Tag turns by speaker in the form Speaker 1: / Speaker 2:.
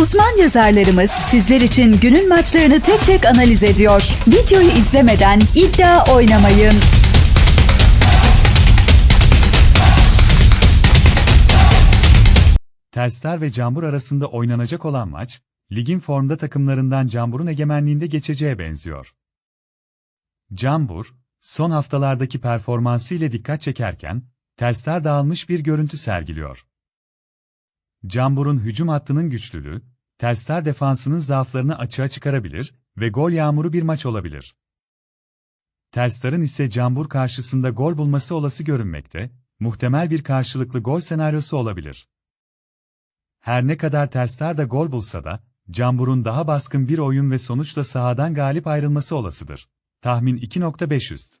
Speaker 1: Uzman yazarlarımız sizler için günün maçlarını tek tek analiz ediyor. Videoyu izlemeden iddia oynamayın.
Speaker 2: Telstar ve Cambur arasında oynanacak olan maç, ligin formda takımlarından Cambur'un egemenliğinde geçeceğe benziyor. Cambur, son haftalardaki performansı ile dikkat çekerken, Telstar dağılmış bir görüntü sergiliyor. Cambur'un hücum hattının güçlülüğü, Telstar defansının zaaflarını açığa çıkarabilir ve gol yağmuru bir maç olabilir. Telstar'ın ise Cambur karşısında gol bulması olası görünmekte, muhtemel bir karşılıklı gol senaryosu olabilir. Her ne kadar Telstar da gol bulsa da, Cambur'un daha baskın bir oyun ve sonuçla sahadan galip ayrılması olasıdır. Tahmin 2.5 üst.